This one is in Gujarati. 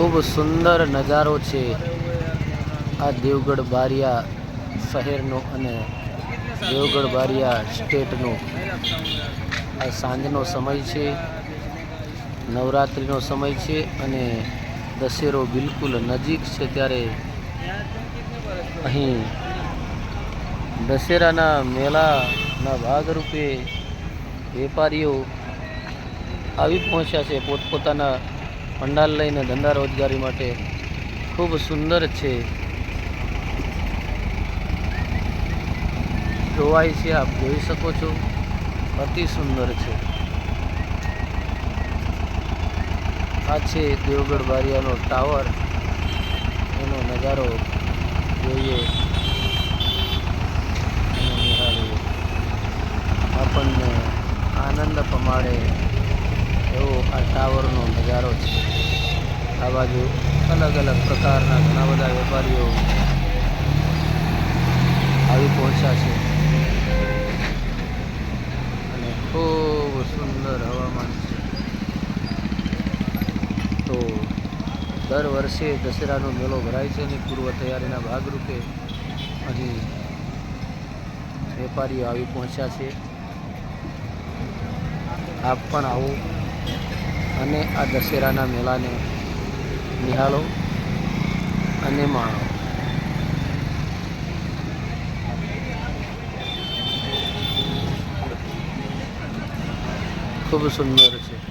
ખૂબ સુંદર નજારો છે આ દેવગઢ બારિયા શહેરનો અને દેવગઢ બારિયા સ્ટેટનો. આ સાંજનો સમય છે, નવરાત્રિનો સમય છે અને દશેરો બિલકુલ નજીક છે ત્યારે અહીં દશેરાના મેળાના ભાગરૂપે વેપારીઓ આવી પહોંચ્યા છે પોતપોતાના પંડાલ લઈને ધંધા રોજગારી માટે ખૂબ સુંદર છે. જોવાય છે, આપ જોઈ શકો છો. અતિ સુંદર છે. આ છે દેવગઢ બારિયાનો ટાવર. એનો નજારો જોઈએ. આપણને આનંદ પમાડે. એવો આ ટાવરનો નજારો છે. આ બાજુ અલગ અલગ પ્રકારના ઘણા બધા વેપારીઓ આવી પહોંચ્યા છે. અને ખૂબ સુંદર હવામાન છે. તો દર વર્ષે દશેરાનો મેળો ભરાય છે અને પૂર્વ તૈયારીના ભાગરૂપે અહીં વેપારીઓ આવી પહોંચ્યા છે. આપ પણ આવો. અને આ દશેરાના મેળાને નિહાળો અને માણો. ખૂબ સુંદર છે.